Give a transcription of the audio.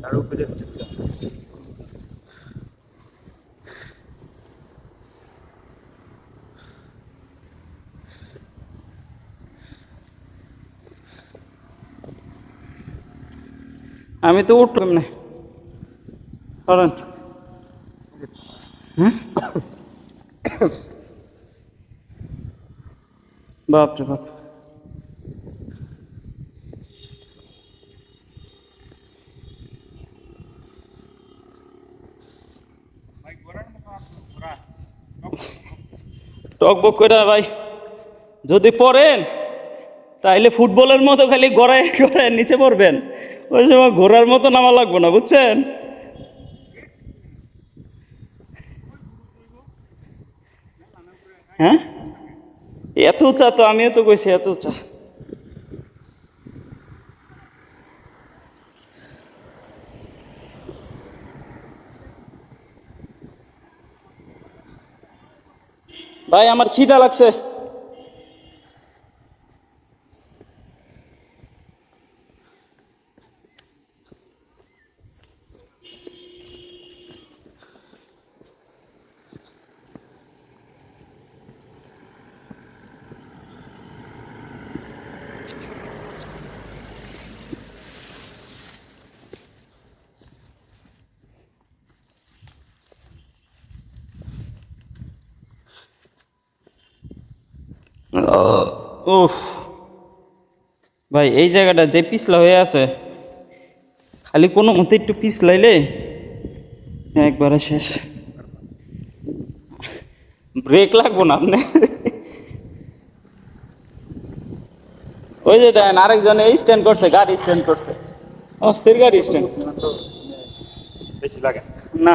তার উপরে হচ্ছে আমি তো উঠলাম না। কারণ হ্যাঁ? বাপরে বাপ ভাই ঘোরার মতো আসলো ঘোরা টকবক করে ভাই, যদি পড়েন, তাইলে ফুটবলের মতো খালি গড়ায় গড়ায় নিচে পড়বেন। ওই সময় ঘোরার মতো নামা লাগবে না, বুঝছেন? হ্যাঁ? এত উঁচা তো, আমিও তো কইছি এত উঁচা। ভাই আমার খিদা লাগছে। উফ। ভাই এই জায়গাটা যে পিছলা হয়ে আছে খালি কোনো মতে একটু পিছলাইলে একবারে শেষ। ব্রেক লাগবো না আপনি? ওই যে দেন আরেকজন এই স্ট্যান্ড করছে গাড়ি স্ট্যান্ড করছে। অস্থির গাড়ি স্ট্যান্ড বেশি লাগে। না।